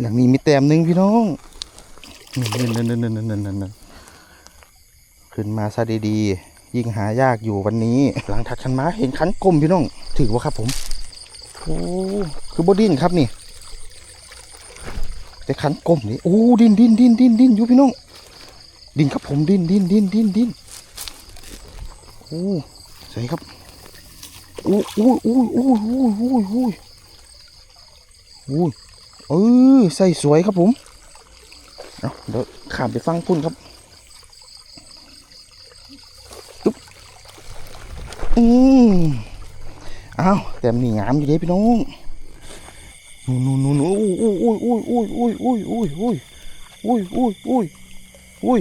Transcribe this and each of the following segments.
หลังนี้มีแต้มหนึ่งพี่น้องนั่นนั่นนั่นนั่นนั่นนั่นขึ้นมาซะดีๆ ยิ่งหายากอยู่วันนี้ หลังถักคันมาเห็นขันกลมพี่น้อง ถือว่าครับผม โอ้คือบดินครับนี่ แต่ขันกลมนี่ โอ้ดินดินดินดินดินอยู่พี่น้อง ดินครับผมดินดินดินดินดินโอ้ใส่ครับโอ้โอ้โอ้โอ้โอ้โอ้โอ้ เออใส่สวยครับผมเเดี๋ยวขามไปฟังพุ่นครับตุ๊บอืมอ้าวแต่มีงามอยู่เด้พี่น้องนู่นนู่นนู่นโอ้ยโอ้ยโอ้ยโอ้ยโอ้ยโอ้ยโอ้ยโอ้ยโอ้ยโอ้ยโอ้ยโอ้ยอุ้ย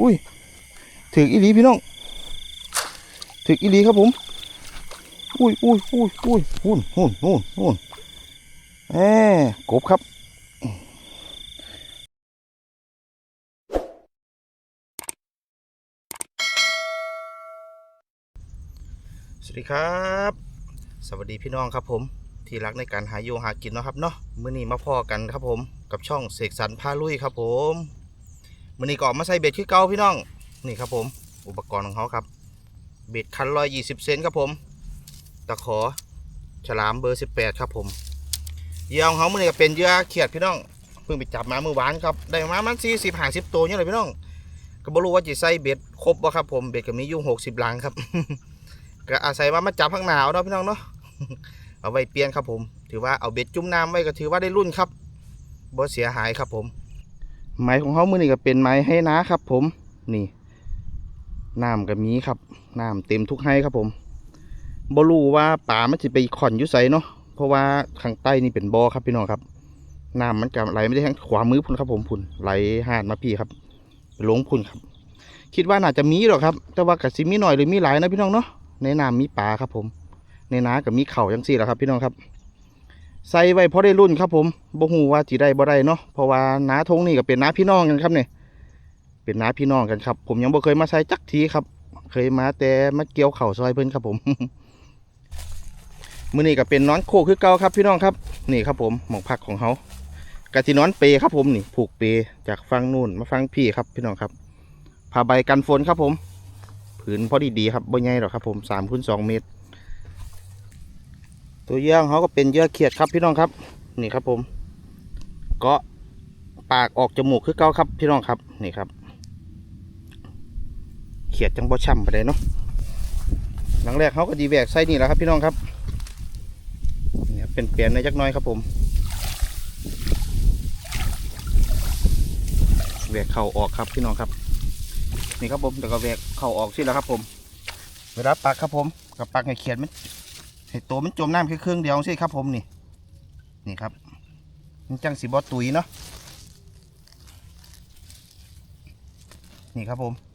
อุ้ยถึกอีหลีพี่น้องถึกอีหลีครับผมอุ้ยอุ้ยอุ้ยอุ้ยหุ่นหุ่นหุ่นหุ่น แหมกบครับสวัสดีครับ สวัสดีพี่น้องครับผมที่รักในการหาอยู่หากินเนาะครับเนาะมื้อนี้มาพอกันครับผมกับช่องเสกสรรพาลุยครับผมมันนี้ก็อมาใส่เบ็ดคือเก่าพี่น้องนี่ครับผม อุปกรณ์ของเขาครับ เบ็ดคันร้อยยี่สิบเซนครับผมตะขอฉลามเบอร์สิบแปดครับผม เหยื่อของเขาเมันนี่ก็เป็นเหยื่อเขียดพี่น้องเพิ่งไปจับมาเมื่อวานครับได้มามันสี่สิบห้าสิบตัวเนี่ยเลยพี่น้องก็บ่รู้ว่าจะใส่เบ็ดครบบ่ครับผมเบ็ดก็มีอยู่หกสิบลังครับก็อาศัยว่ามาจับข้างหนาวเนาะพี่น้องเนาะเอาไว้เปลี่ยนครับผม ถือว่าเอาเบ็ดจุ่มน้ำไว้ก็ถือว่าได้รุ่นครับบ่เสียหายครับผมไม้ของเขามือนี่ก็เป็นไม้ให้นะครับผมนี่น้ำก็มีครับน้ำเต็มทุกให้ครับผมบรู้ว่าป่ามันจะไปขอนอยุไสเนาะ เพราะว่าข้างใต้นี่เป็นบ่อครับพี่น้องครับน้ำมันก็ไหลไม่ได้ทางขวามือพุ่นครับผมพุ่นไหลหาดมาพี่ครับหลงพุ่นครับ คิดว่าน่าจะมีหรอกครับ แต่ว่ากับซิมีหน่อยหรือมีหลายนะพี่น้องเนาะในน้ำมีปลาครับผม ในน้ากับมีเข่าจังสี่แหละครับ พี่น้องครับ ใส่ไว้เพราะได้รุ่นครับ ผมบ่ฮู้ว่าจีได้บ่ได้เนาะเพราะว่าน้าทงนี่ก็เป็นน้าพี่น้องกันครับเนี่ยเป็นน้าพี่น้องกันครับ ผมยังบ่เคยมาใส่จักทีครับ เคยมาแต่มาเกี่ยวเข่าซอยเพิ่นครับผม มื้อนี้ก็เป็นนอนโคคือเก่าครับพี่น้องครับนี่ครับผมหมองพักของเขากะที่นอนเปครับผมนี่ผูกเปจากฟังนู่นมาฟังพี่ครับพี่น้องครับผ้าใบกันฝนครับผมผืนพอดีดีครับบ่ใหญ่หรอกครับผมสามคูณสองเมตร ตัวเยื่องเขาก็เป็นเยื่อเขียดครับพี่น้องครับ นี่ครับผมเกาะปากออกจมูกคือเก่าครับพี่น้องครับนี่ครับ เขียดจังบ่ช่ำไปเลยเนาะหลังแรกเขาก็ดีแวกไส้นี่แหละครับพี่น้องครับ เนี่ยเป็นเปลี่ยนในจักน้อยครับผมแวกเข่าออกครับพี่น้องครับ นี่ครับผมแล้วก็แวกเข่าออกสิแล้วครับ ผม เวลาปักครับผมกับปักให้เขียดมันให้ตัวมันจมน้ำแค่ครึ่งเดียวใช่ครับ ผมนี่ นี่ครับมันจังสีบอตุยเนาะนี่ครับผม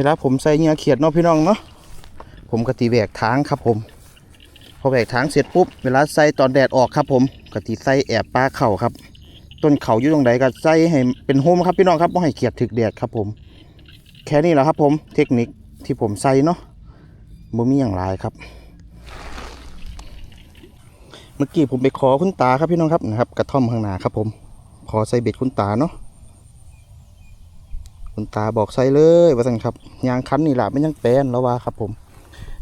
วลาผมใส่เงื่อเขียดเนาะพี่น้องเนาะผมกตีแหวกทางครับผมพอแหวกทางเสร็จปุ๊บเวลาใส่ตอนแดดออกครับ ผมกตีใส่แอบปลาเข่าครับ ต้นเข่าอยู่ตรงไหนก็ใส่ให้เป็นโฮมครับพี่น้องครับไม่ให้เขียดถึกแดดครับผม แค่นี้แหละครับผมเทคนิคที่ผมใส่เนาะบ่มีอย่างไรครับ เมื่อกี้ผมไปขอคุณตาครับพี่น้องครับนะครับ กระท่อมข้างหน้าครับผม ขอใส่เบ็ดคุณตาเนาะ คุณตาบอกใส่เลยว่าสั่นครับยางคันนี่แหละไม่ยังแปลนแล้วว่าครับ ผม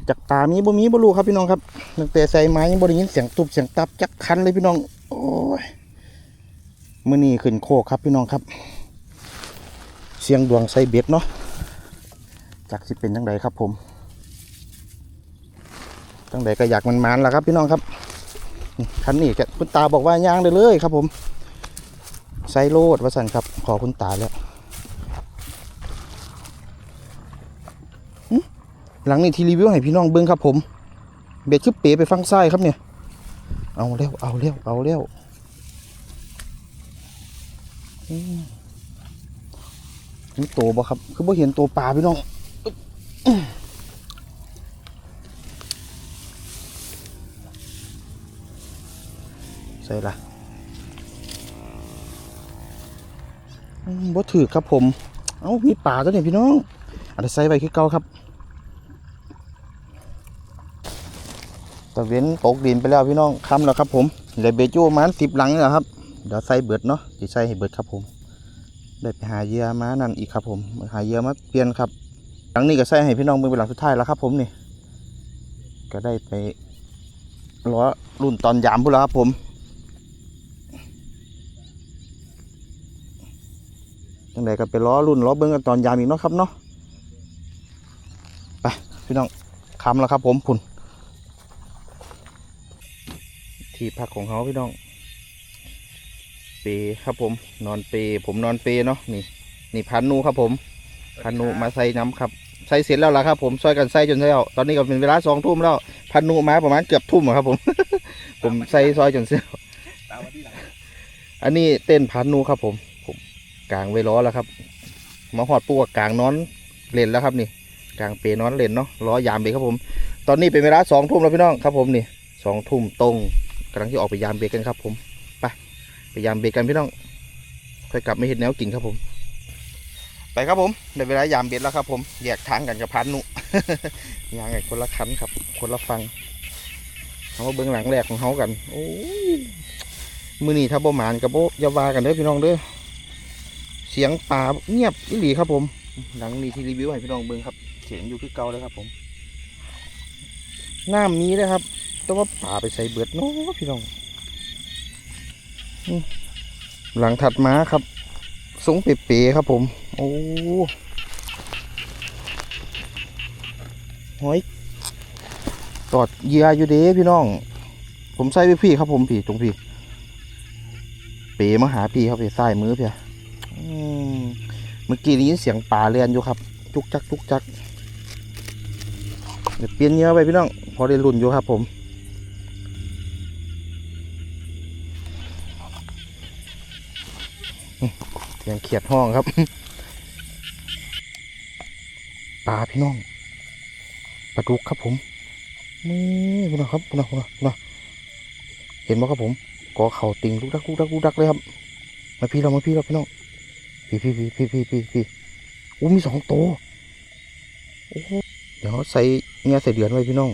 จากตามีบ่มีบ่รู้ครับพี่น้องครับตั้งแต่ใส่ไม้ยังบ่ได้ยินเสียงตุบเสียงตับจักคันเลยพี่น้อง โอ้ยมื้อนี้ขึ้นโคกครับพี่น้องครับ เสียงดวงใส่เบ็ดเนาะจากสิเป็นจังไดครับ ผมจังไดก็อยากมันมันละครับ พี่น้องครับคันนี้แกคุณตาบอกว่ายางเลยเลยครับ ผมใส่โลดว่าสั่นครับ ขอคุณตาแล้ว หลังนี้ที่รีวิวให้พี่น้องเบิ้งครับผม เบ็ดคือเป๋ไปฟังซ้ครับเนี่ย เอาเร็วเอาเร็วเอาเร็วอืมนี่โตบ่ครับ คือบ่เห็นตัวปลาพี่น้องใส่ละบ่ถือครับผม เอ้ามีปลาตัวนี้พี่น้องอันใส่ไว้คือเก่าครับ ตะเวนตกดินไปแล้วพี่น้องค้ำแล้วครับผมเหลือเบจูมันสิบหลังแหละครับเดี๋ยวใส่เบิดเนาะจะใส่ให้เบิดครับผมได้ไปหาเหยื่อมานั่นอีกครับผมหาเหยื่อมาเปลี่ยนครับ หลังนี้ก็ใส่ให้พี่น้องเบิ่งเป็นหลังสุดท้ายแล้วครับผมนี่ก็ได้ไปล้อรุ่นตอนยามพุ่นแล้วครับผมจังไดก็ไปล้อรุ่นล้อเบิ้งกันตอนยามอีกเนาะครับเนาะไปพี่น้องคำแล้วครับผมพุ่น ที่พักของเขาพี่น้อง เปครับผม นอนเป ผมนอนเปเนาะนี่ นี่พันนูครับผมพันนูมาใส่น้ำครับใส่เสร็จแล้วล่ะครับผมซอยกันใส่จนแล้วตอนนี้ก็เป็นเวลาสองทุ่มแล้วพันนูมาประมาณเกือบทุ่มอะครับผม ผมใส่ซอยจนเสร็จอันนี้เต้นพันนูครับผม ผมกลางไว้ล้อแล้วครับมาหอดปูกับกลางนอนเล่นแล้วครับนี่กลางเปนอนเล่นเนาะล้อยามเบรกครับผม ตอนนี้เป็นเวลาสองทุ่มแล้วพี่น้องครับผมนี่สองทุ่มตรงำลังที่ออกไปยามเบรกกันครับ ผมไปไปยามเบรกกันพี่น้องค่อยกลับไม่เห็นแนวกินครับผม ไปครับผมในเวลายามเบ็ดแล้วครับ ผมแยกทางกันกับพันนุยางไงคนละคันครับ คนละฟังเขาเบื้องหลังแรกของเขากันโอ้ยมือนี่ถ้าบ่หมานกับโบอยาวากันเด้อพี่น้องเด้อเสียงป่าเงียบอิหลีครับ ผม หลังนี้ที่รีวิวให้พี่น้องเบิ่งครับเสียงอยู่คือเก่าเลยครับ ผมน้ำมีเลยครับ แต่ว่าป่าไปใส่เบิดเนาะพี่น้องหลังถัดมาครับสูงเป๋ๆครับผม โอ้หอยตอดเหยื่ออยู่เด้พี่น้อง ผมใส่ไปพี่ครับผมพี่ตรงพี่ เป๋มาหาพี่ครับพี่ใส่มือพี่เมื่อกี้ได้ยินเสียงป่าเรียนอยู่ครับ จุกจักจุกจักเดี๋ยวเปลี่ยนเหยื่อไปพี่น้อง พอได้รุ่นอยู่ครับผม ขียดห้องครับปลาพี่น้องปลาดุกครับผมนี่คุณนะครับคุณนะคุณนะคุณนะเห็นไหมครับผมกอเข่าติงลูกดักลูกดักลูกดักเลยครับมาพี่เรามาพี่เราพี่น้องพี่พี่พี่พี่พี่พี่พี่อู้มีสองตัวโอ้เดี๋ยวใส่เงี้ยใส่เดือนไว้พี่น้อง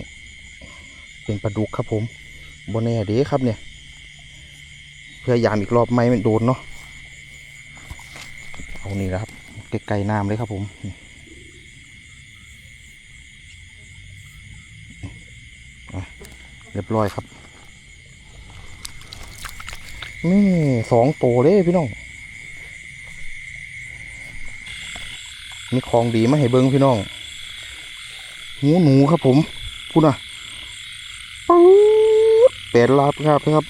เป็นปลาดุกครับผมบนแน่เด้ครับเนี่ย เพื่อยามอีกรอบไม่มันโดนเนาะ เอานี่นะครับไกลๆน้ำเลยครับผมเรียบร้อยครับนี่สองตัวเลยพี่น้องมีของดีมาให้เบิ้งพี่น้องหัวหนูครับผมพูดนะป๊ดเป็ดลาบครับนะครับ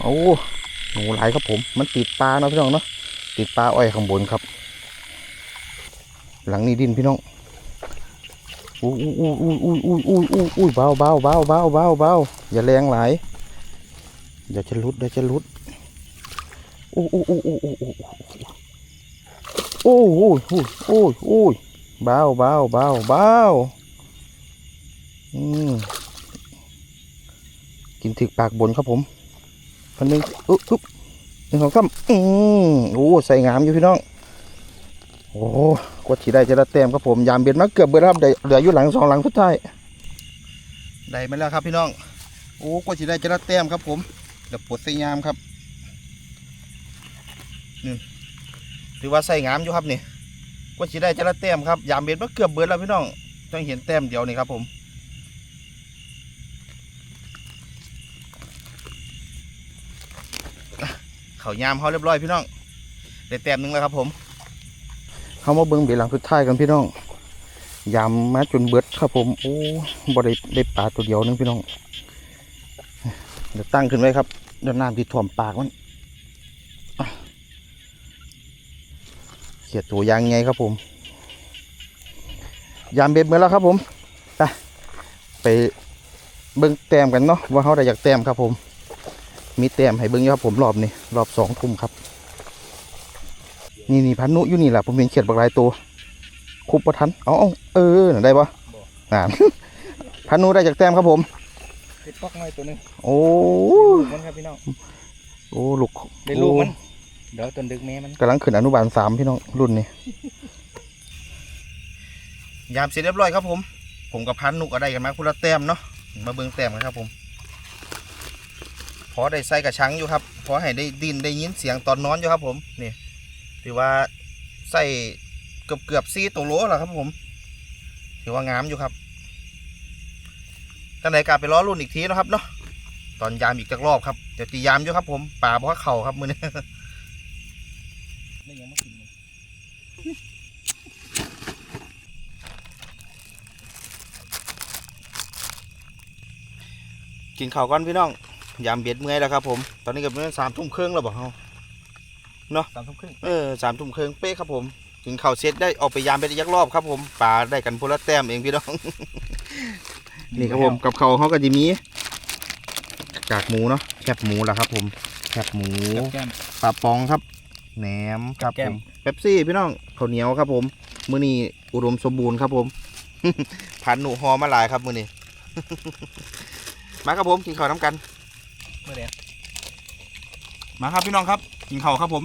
โอ้หนูหลายครับผม มันติดปลาเนาะพี่น้องเนาะ ติดปลาอ้อยข้างบนครับ หลังนี้ดินพี่น้องอู้อู้อู้อู้อู้อู้อู้อู้อู้เบาเบาเบาเบาเบาเบาอย่าแรงหลายเดี๋ยวจะลุดเดี๋ยวจะลุดอู้อู้อู้อู้อู้อู้โอ้โหโอ้โอ้โอ้เบาเบาเบาเบาอืมกินถึกปากบนครับผมพันหนึ่งอุ๊บอุ๊บ หนึ่งสองสามอืมโอ้ใส่งามอยู่พี่น้อง โอ้กว่าที่ได้จะได้แต้มครับผมยามเบียดมาเกือบเบิดครับเหลืออยู่หลังสองหลังสุดท้ายได้มาแล้วครับพี่น้อง โอ้กว่าที่ได้จะได้แต้มครับผมเดี๋ยวปลดใส่ยามครับนี่ถือว่าใส่งามอยู่ครับนี่กว่าที่ได้จะได้แต้มครับยามเบียดมาเกือบเบิดแล้วพี่น้องต้องเห็นแต้มเดียวนี่ครับผม เขายามเขาเรียบร้อยพี่น้องได้แต้มหนึงแล้วครับผมเขามาเบิ้งเบียหลังสุดท้ายกันพี่น้องยามมาจนเบิดครับผมโอ้บ่ได้ได้ปลาตัวเดียวนึงพี่น้องเดี๋ยวตั้งขึ้นไว้ครับเดี๋ยวน้ำที่ถ่วมปากมันเขียดตัวยางไงครับผม ยามเบ็ดเมื่อแล้วครับผมไปไปเบิ้งแต้มกันเนาะว่าเขาได้อยากแต้มครับผม มีแต้มให้เบิ้งอยู่ครับผมรอบนี้รอบสองทุ่มครับ นี่นี่พันนุอยู่นี่แหละผมเห็นเขียดบักหลายตัวคุบประทันเอาเอาเออน่ะได้ปะอ่านพันนุได้จากแต้มครับผมเห็ดปอกน้อยตัวหนึงโอ้ลูกมันครับพี่น้องโอ้ลูกได้ลูกมันเดี๋ยวต้นดึกแม่มันกำลังขึ้นอนุบาลสามพี่น้องรุ่นนี้ยามเสร็จเรียบร้อยครับผม ผมกับพันนุก็ได้กันมาคุณละแต้มเนาะมาเบิ้งแต้มกันครับผม พอได้ใส่กระชังอยู่ครับพอให้ได้ดินได้ยินเสียงตอนนอนอยู่ครับผมนี่ถือว่าใส่เกือบเกือบซีตัวโลแล้วครับผม ถือว่างามอยู่ครับตั้งแต่กลับไปล้อรุ่นอีกทีนะครับเนาะตอนยามอีกจักรอบครับเดี๋ยวตียามอยู่ครับผมป่าเพราะเข่าครับมือนี้ได้ยังไม่กินเลยกินข้าวก่อนพี่น้อง ยามเบียดเมื่อยแล้วครับผม ตอนนี้ก็เป็นสามทุ่มครึ่งแล้วบอกเขาสามทุ่มครึ่งเออสามทุ่มครึ่งเป๊ะครับผมกินข้าวเสร็จได้ออกไปยามไปยักรอบครับผมปลาได้กันพละแต้มเองพี่น้อง นี่ครับผมกับเขาวเขาก็จะมีกากหมูเนาะแคบหมูแหละครับ ผมแคบหมูกับแก้มปลาปองครับแหนมครับแก้ผมมเป๊ปซี่พี่น้องข้าวเหนียวครับ ผมมื้อนี้อุดมสมบูรณ์ครับ ผมพันหนูฮอมาหลายครับมื้อนี้มาครับผมกินข้าวน้ำกันเมื่อเดียวมาครับพี่น้องครับกินเข้าครับผม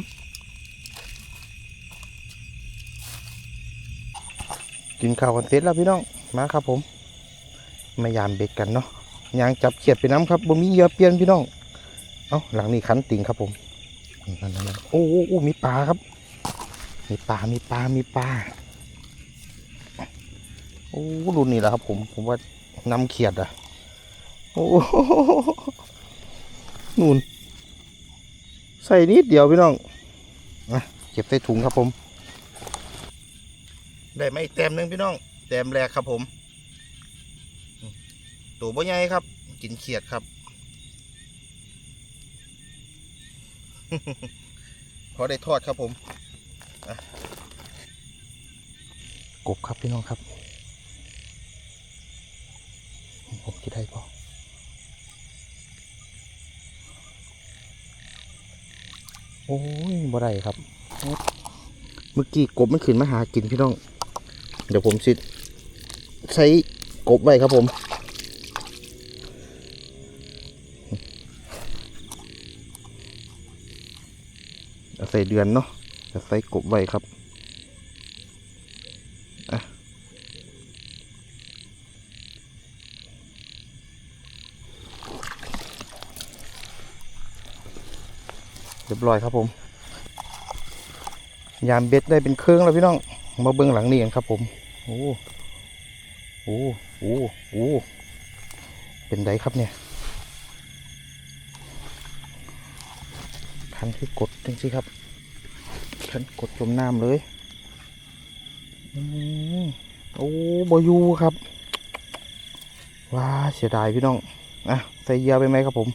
กินข้าวกันเสร็จแล้วพี่น้องมาครับผม มายามเบ็ดกันเนาะยางจับเขียดไปน้ำครับบ่มีเหยื่อเปลี่ยนพี่น้องเอ้าหลังนี้ขันติ่งครับผมนั่นนั่นโอ้โอ้โอ้มีปลาครับ มีปลามีปลามีปลาโอ้รุ่นนี้แหละครับผมผมว่านำเขียดอะโอ้ นู่นใส่นิดเดียวพี่น้องนะเก็บใส่ถุงครับผม ได้ไหมาอีกแต้มหนึงพี่น้อง แต้มแรกครับผมอืมตัวบ่ใหญ่ครับ กินเขียดครับ พอได้ทอดครับผมอะกบครับพี่น้องครับ ผมคิดได้พอ โอ้ยบ่ได้ครับ เมื่อกี้กบมันขึ้นมาหากินพี่น้อง เดี๋ยวผมสิใช้กบไว้ครับผม ใส่เดือนเนาะจะใส่กบไว้ครับ รียบร้อยครับผม ยามเบ็ดได้เป็นเครื่องแล้วพี่น้อง มาเบื้องหลังนี่กันครับผม โอ้โอ้โอ้โอ้เป็นไดครับเนี่ยคันคือกดจริงๆครับคันกดจมน้ำเลยอืมโอ้บอยูครับว้าเสียดายพี่น้องอะใส่เหยไปไหมครับผม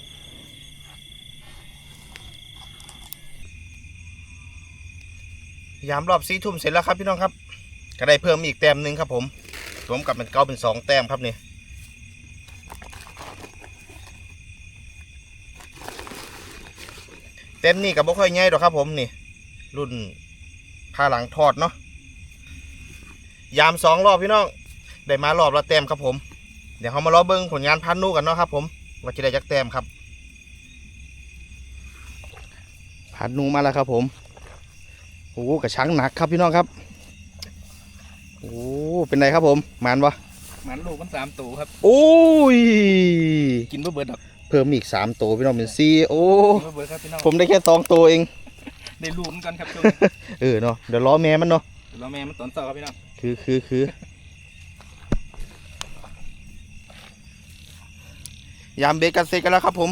ยามรอบสี่ทุ่มเสร็จแล้วครับพี่น้องครับ ก็ได้เพิ่มอีกแต้มหนึ่งครับผมรวมกับเป็นเก้าเป็นสองแต้มครับนี่เต็มนี่กับบ่ค่อยง่ายหรอกครับผมนี่ รุ่นผ้าหลังทอดเนาะยามสองรอบพี่น้องได้มารอบละแต้มครับผม เดี๋ยวเขามารอเบิ้งผลงานพันนู่กันเนาะครับผมว่าจะได้จักแต้มครับพันนู่มาแล้วครับผม โอ้กระชังหนักครับพี่น้องครับโอ้เป็นไรครับผมหมันปะหมันลูกมันสามตัวครับ โอ้ยกินเบื่อเบิดดอกเพิ่มอีกสามตัวพี่น้องเป็นสี่โอ้กินเบื่อเบิดครับพี่น้องผมได้แค่สองตัวเองได้ลูกเหมือนกันครับช่วงเออเนาะเดี๋ยวล้อแม่มันเนาะนี้เราแม่มันตอนเช้าครับพี่น้องคือคือคือยามเบรกกันเสร็จกันแล้วครับผม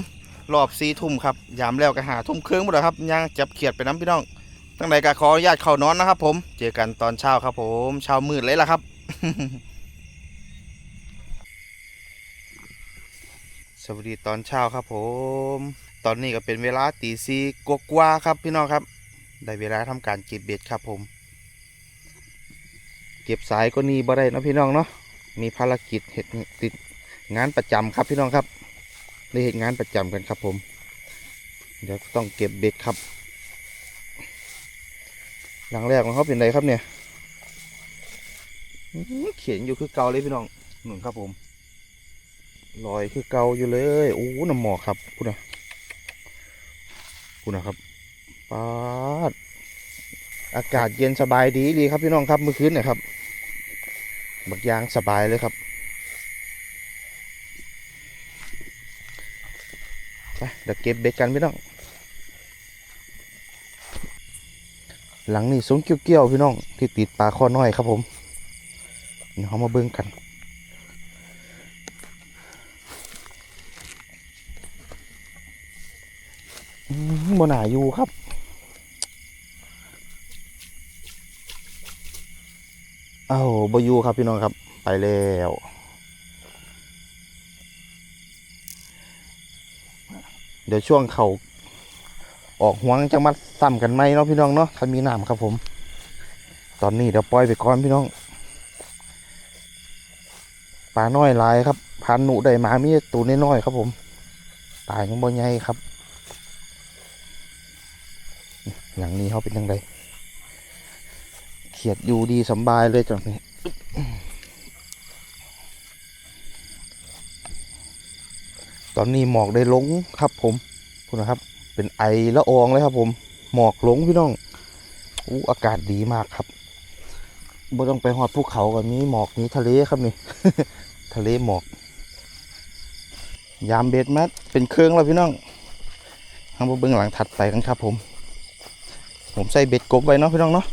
รอบสี่ทุ่มครับยามแล้วก็หาทุ่มครึ่งหมดแล้วครับย่างจับเขียดไปน้ำพี่น้อง ตั้งแต่ก็ขออนุญาตเข้านอนนะครับ ผม เจอกันตอนเช้าครับ ผมเช้ามืดเลยล่ะครับ สวัสดีตอนเช้าครับ ผม ตอนนี้ก็เป็นเวลาตีสี่กว่าครับ พี่น้องครับ ได้เวลาทำการเก็บเบ็ดครับ ผม เก็บสายก็นี่บ่ได้นะพี่น้องเนาะมีภารกิจเห็ดติดงานประจำครับพี่น้องครับได้เห็นงานประจำกันครับ ผม เดี๋ยวต้องเก็บเบ็ดครับ หลังแรกของเขาเป็นไรครับเนี่ยเขียนอยู่คือเกาเลยพี่น้องหนุนครับผมลอยคือเกาอยู่เลยโอ้น้ำหมอกครับพูดนะพูดนะครับปาดอากาศเย็นสบายดีดีครับพี่น้องครับเมื่อคืนเนี่ยครับบักยางสบายเลยครับไปเดี๋ยวเก็บเบ็ดกันพี่น้อง หลังนี่สูงเกี้ยวๆพี่น้องที่ติดปลาข้อน้อยครับผมเดี๋ยวเขามาเบิ่งกันมบนหนาอยู่ครับ เอ้าบอยู่ครับพี่น้องครับ ไปแล้วเดี๋ยวช่วงเขา ออกห่วงจังมาซ้ำกันไหมเนาะพี่น้องเนาะถ้ามีน้ำครับผม ตอนนี้เดี๋ยวปล่อยไปก่อนพี่น้องปลาน้อยลายครับพันหนุได้มามีตัวน้อยๆครับผมปลายังบ่ใหญ่ครับหลังนี้เขาเป็นยังไงเขียดอยู่ดีสบายเลยจังนี้ตอนนี้หมอกได้ลงครับผมคุณนะครับ เป็นไอละอองเลยครับ ผม หมอกหลงพี่น้องอู้อากาศดีมากครับบ่ต้องไปหอดภูเขากับมีหมอกมีทะเลครับนี่ ทะเลหมอก ยามเบ็ดมาเป็นเครื่องแล้วพี่น้องทางเบื้องหลังถัดไปกันครับ ผม ผมใส่เบ็ดกบไว้เนาะพี่น้องเนาะ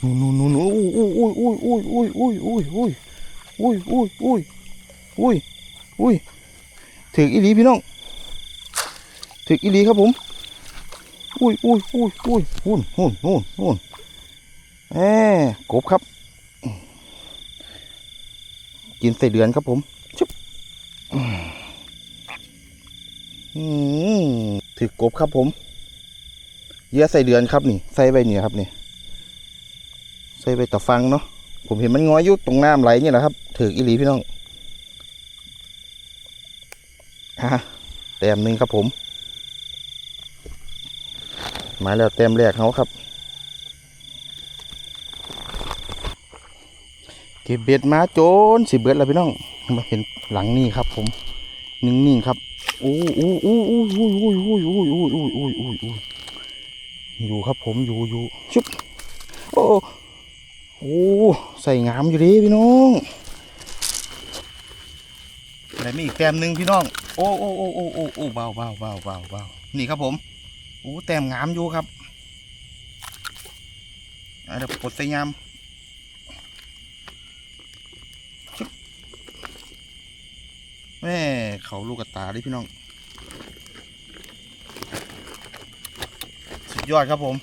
นู่นนู่นนู่นอุ้ยอุ้ยอุ้ยอุ้ยอุ้ยอุ้ยอุ้ยอุ้ยอุ้ยอุ้ยอุ้ยอุ้ย ถึกอีหลีพี่น้องถึกอีหลีครับผม อุ้ยอุ้ยอุ้ยอุ้ยหุ่นหุ่นหุ่นหุ่นแหมกบครับ กินใส่เดือนครับผมชุบอืมถือกบครับผม เยื่อใส่เดือนครับนี่ ใส่ใบเนี่ยครับนี่ ใส่ใบตะฟังเนาะ ผมเห็นมันง้อยอยุตรงน้ำไหลเนี่ยแหละครับ ถืออีหลีพี่น้อง ฮะแต้มหนึ่งครับผม มาแล้วแต้มแรกเขาครับ เก็บเบ็ดมาโจนสิเบิดแล้วพี่น้อง มาเห็นหลังนี่ครับ ผมนิ่งๆครับอู้อู้อู้อู้อู้อู้อู้อู้อู้อู้อู้อู้อู้อยู่ครับผมอยู่อยู่ชุบโอ้โอ้ใส่งามอยู่ดีพี่น้อง แต่มีอีกแต้มหนึ่งพี่น้อง โอ้โอ้โอ้โอ้โอ้โอ้เบาเบาเบาเบาเบานี่ครับผมโอ้แต้มงามอยู่ครับอะเดี๋ยวปลดใส่ยามแม่เขาลูกกระตาดิพี่น้อง สุดยอดครับผม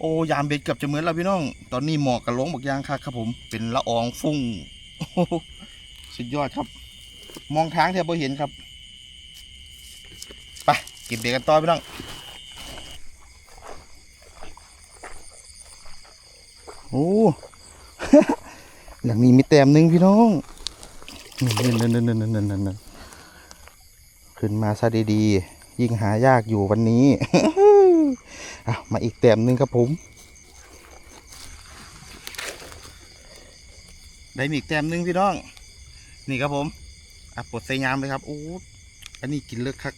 โอ้ยามเบ็ดเกือบจะเหมือนแล้วพี่น้อง ตอนนี้หมอกกระลงบักยางคักครับผม เป็นละอองฟุ้งสุดยอดครับ มองทางแทบไม่เห็นครับไปก็บเบ็ดกันต่อพี่น้องโอ้หลังนี้มีแต้มหนึ่งพี่น้องนั่นนั่นนั่นนั่นนั่นนั่นนั่นขึ้นมาซะดีๆ ยิ่งหายากอยู่วันนี้อะมาอีกแต้มหนึ่งครับผม ได้มีอีกแต้มหนึ่งพี่น้อง นี่ครับผม อะปลดใส่ยามเลยครับโอ้อันนี้กินเลือกคัก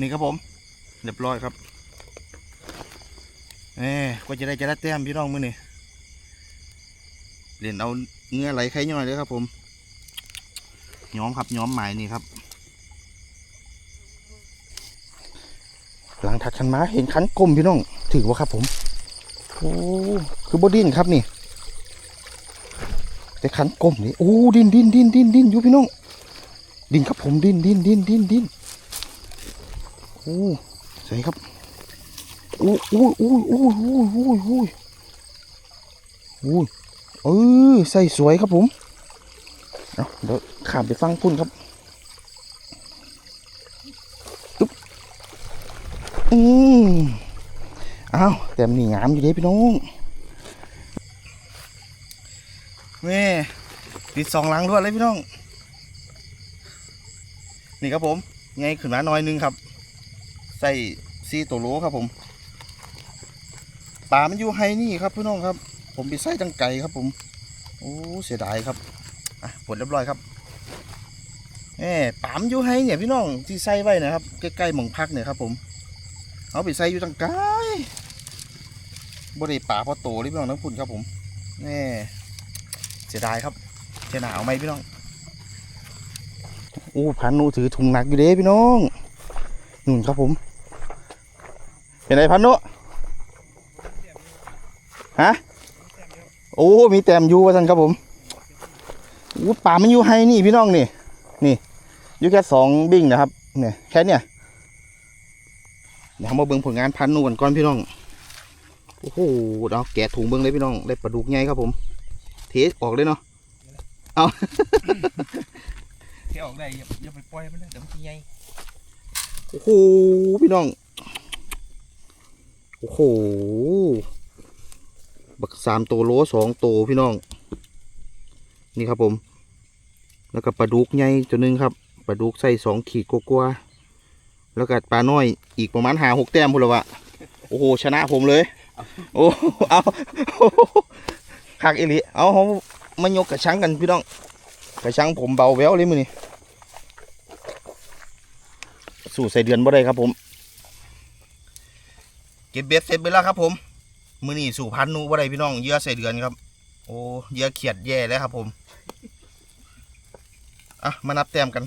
นี่ครับผมเรียบร้อยครับเอ้ก็จะได้จะได้แต้มพี่น้องมือนี่เรียนเอาเนื้อไหลไข่ย่อยเลยครับผมย้อมครับย้อมหมายนี่ครับ หลัง ถัดขันมาเห็นขันกลมพี่น้อง ถือว่าครับ ผม โอ้คือบดินครับนี่ แต่ขันกลมนี่โอ้ดินดินดินดินดินอยู่พี่น้องดินครับผมดินดินดินดินดินโอ้ใส่ครับโอ้โอ้โอ้โอ้โอ้โอ้โอ้โอ้เออใส่สวยครับผมเอาเดี๋ยวข้ามไปฟังพุ่นครับ อ้าวแต่มนี่งามอยู่เด้พี่น้องแม่ติดสองหลังรวดเลยพี่น้อง นี่ครับผมไงขึ้นมาหน้อยนึงครับ ใส่ซีตัวโลครับผมปลามันอยู่ไฮนี่ครับพี่น้องครับ ผมไปใส่ตั้งไก่ครับผมโอ้เสียดายครับอะผลเรียบร้อยครับแหมปลามันอยู่ไฮเนี่ยพี่น้องที่ใส่ไว้นะครับใกล้ๆหม่องพักเนี่ยครับผม เอาไปใส่อยู่ตังไก่บริป่าพอโตเลยพี่น้องทั้งคุณครับผมแน่เสียดายครับเสียหนาวไหมพี่น้องโอ้พันนูถือถุงหนักอยู่เด้พี่น้องนู่นครับผมเป็นไงพันนุฮะโอ้มีแต้มอยู่ว่าท่านครับผมโอ้ป่ามันอยู่ให้นี่พี่น้องนี่นี่อยู่แค่สองบิ่งนะครับเนี่ยแค่เนี่ย เดี๋ยวเรามาเบิ่งผลงานพันนูกันก่อนพี่น้อง โอ้โหเอาแกะถุงเบิ่งเลยพี่น้อง ได้ปลาดุกใหญ่ครับผม เทออกเลยเนาะเที่ยวออกได้อย่าอย่าไปปล่อยมันนะเดี๋ยวมันจะใหญ่โอ้โหพี่น้อง โอ้โห บักสามตัวโลสองตัวพี่น้อง นี่ครับผม แล้วก็ปลาดุกใหญ่ตัวหนึงครับ ปลาดุกใส่สองขีดกว่าๆ แล้วก็ปลาน้อยอีกประมาณหาหกแต้มพุ่นละวะโอ้โหชนะผมเลย โอ้เอาคักอีหลีเอาเขามายกกระชังกันพี่น้องกระชังผมเบาแววเลยมือนี่สู่ใส่เดือนบ่ได้ครับผมเก็บเบ็ดเสร็จไปแล้วครับ ผมมือนี่สู่พันนูบ่ได้พี่น้องเหยื่อใส่เดือนครับ โอ้เหยื่อเขียดแย่แล้วครับ ผมอะมานับแต้มกัน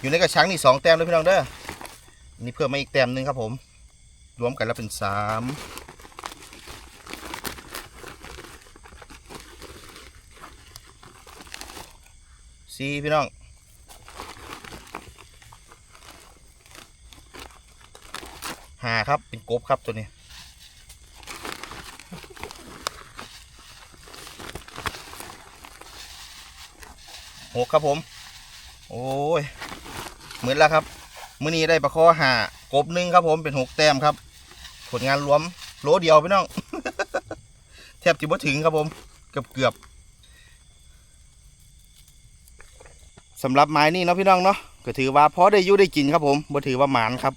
อยู่ในกระชังนี่สองแต้มเลยพี่น้องเด้อนนี่เพิ่มมาอีกแต้มหนึ่งครับผม รวมกันแล้วเป็นสามสี่พี่น้องหาครับเป็นกบครับตัวนี้หกครับผม โอ้ย เหมือนแล้วครับมื้อนี้ได้ปลาคอหากบหนึ่งครับผมเป็นหกแต้มครับ ผลงานรวมโลเดียวพี่น้องแทบจะบ่ถึงครับผมเกือบเกือบสำหรับไม้นี่เนาะพี่น้องเนาะก็ถือว่าพอได้ยู่ได้กินครับผมบ่ถือว่าหมานครับ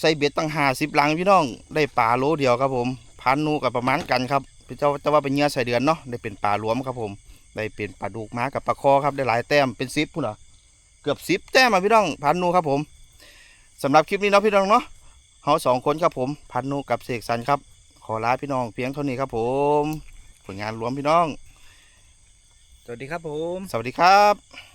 ใส่เบ็ดตั้งหาสิบลังพี่น้องได้ปลาโลเดียวครับผมพันนูกับประมาณกันครับเจ้าแต่ว่าเป็นเหงื่อใส่เดือนเนาะได้เป็นปลารวมครับผม ได้เป็นปลาดุกม้ากับปลาคอครับได้หลายแต้มเป็นซิปพุ่นเหรอ เกือบซิปแต้มมาพี่น้องพันนูครับผมสำหรับคลิปนี้เนาะพี่น้องเนาะเฮาสองคนครับผมพันนูกับเสกสรรครับ ขอลาพี่น้องเพียงเท่านี้ครับผม ผลงานรวมพี่น้อง สวัสดีครับผม สวัสดีครับ